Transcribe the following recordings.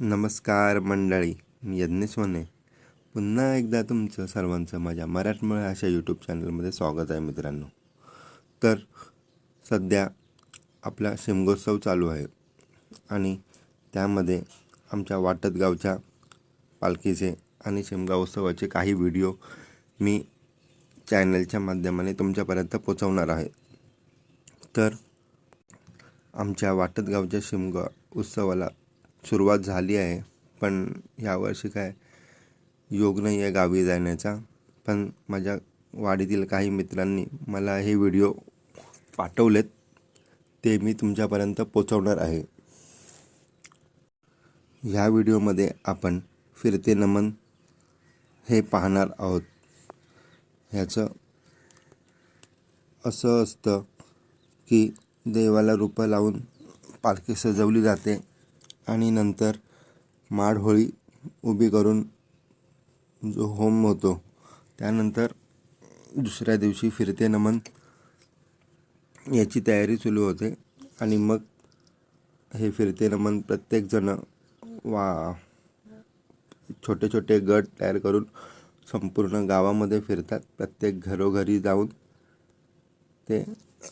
नमस्कार मंडळी मी यज्ञेश वने. पुन्हा एकदा तुमचं सर्वांचं माझ्या मराठमोळ्या अशा यूट्यूब चॅनलमध्ये स्वागत आहे मित्रांनो. तर सध्या आपला शिमगोत्सव चालू आहे आणि त्यामध्ये आमच्या वाटत गावच्या पालखीचे आणि शिमगा उत्सवाचे काही व्हिडिओ मी चॅनलच्या माध्यमाने तुमच्यापर्यंत पोचवणार आहे. तर आमच्या वाटत गावच्या शिमगा उत्सवाला सुरुवात झाली आहे पण यावर्षी काय योग नाही आहे गावी जाण्याचा. पण माझ्या वाडीतील काही मित्रांनी मला हे व्हिडिओ पाठवलेत ते मी तुमच्यापर्यंत पोचवणार आहे. ह्या व्हिडिओमध्ये आपण फिरते नमन हे पाहणार आहोत. ह्याचं असं असतं की देवाला रूपं लावून पालखी सजवली जाते. आणि नंतर माडहोळी उभी करून जो होम होतो त्यानंतर दुसऱ्या दिवशी फिरते नमन याची तयारी सुरू होते. आणि मग हे फिरते नमन प्रत्येकजण वा छोटे छोटे गट तयार करून संपूर्ण गावामध्ये फिरतात. प्रत्येक घरोघरी जाऊन ते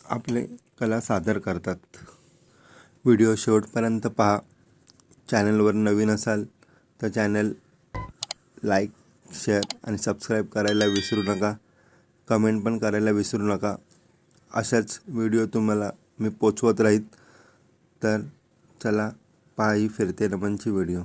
आपले कला सादर करतात. व्हिडिओ शेवटपर्यंत पहा. चॅनलवर नवीन असाल तर चॅनल लाईक शेअर आणि सबस्क्राईब करायला विसरू नका. कमेंट पण करायला विसरू नका. अशाच व्हिडिओ तुम्हाला मी पोचवत राहीत. तर चला पायी फिरते नमनची video.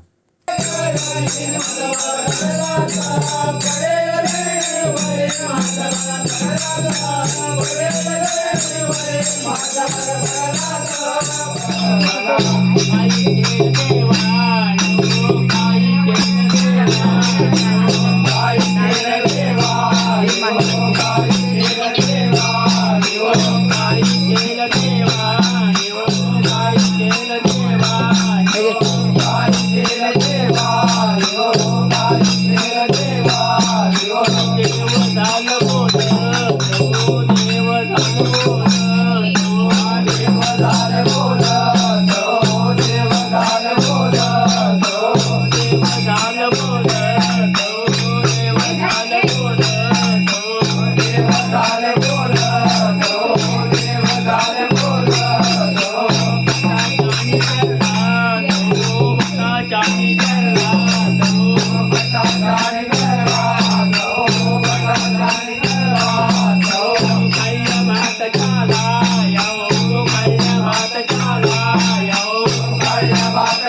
Thank you.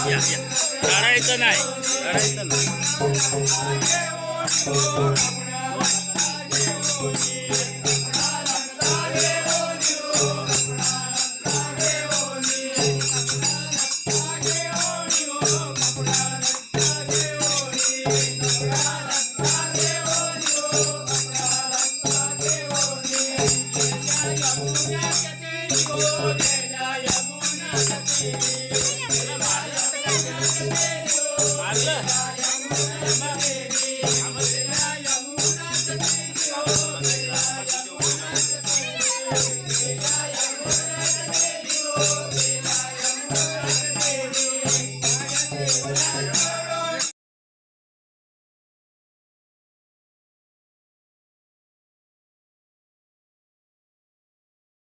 या या या करायचं नाही करायचं नाही Yeah.